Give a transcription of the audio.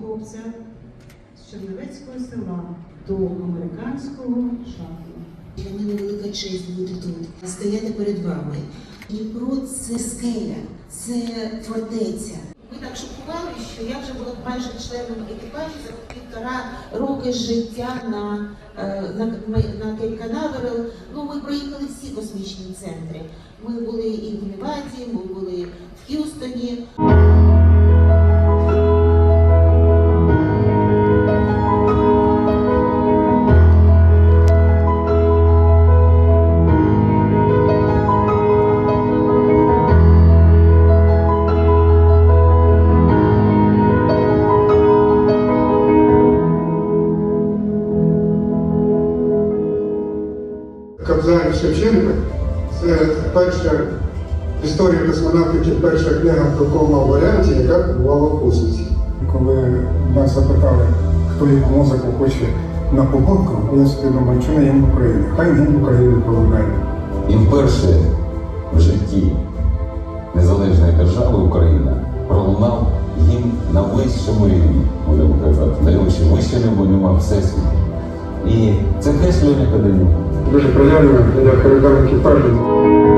хлопця з Чернівецького села до американського шатлу. Для мене велика честь бути тут, стояти перед вами. Дніпро це скеля, це фортеця. Ми так шокували, що я вже була майже членом екіпажу за півтора роки життя на, е, на, на Кейп Канаверал. Ну, ми проїхали всі космічні центри. Ми були і в Неваді, ми були в Х'юстоні. Кобзар Шевченка це перша в історії космонавтики перша книга в такому варіанті, яка бувала в космосі. Коли нас запитали, хто яку музику хоче на побудку, я собі думаю, не їм України? Хай гімн України полунає. І вперше в житті незалежної держави Україна пролунав гімн на вищому рівні, будемо казати, даючи вище небо нема всесвіт. І це теж Льоня Каденюк. Дуже приємно, я передав екіпажу.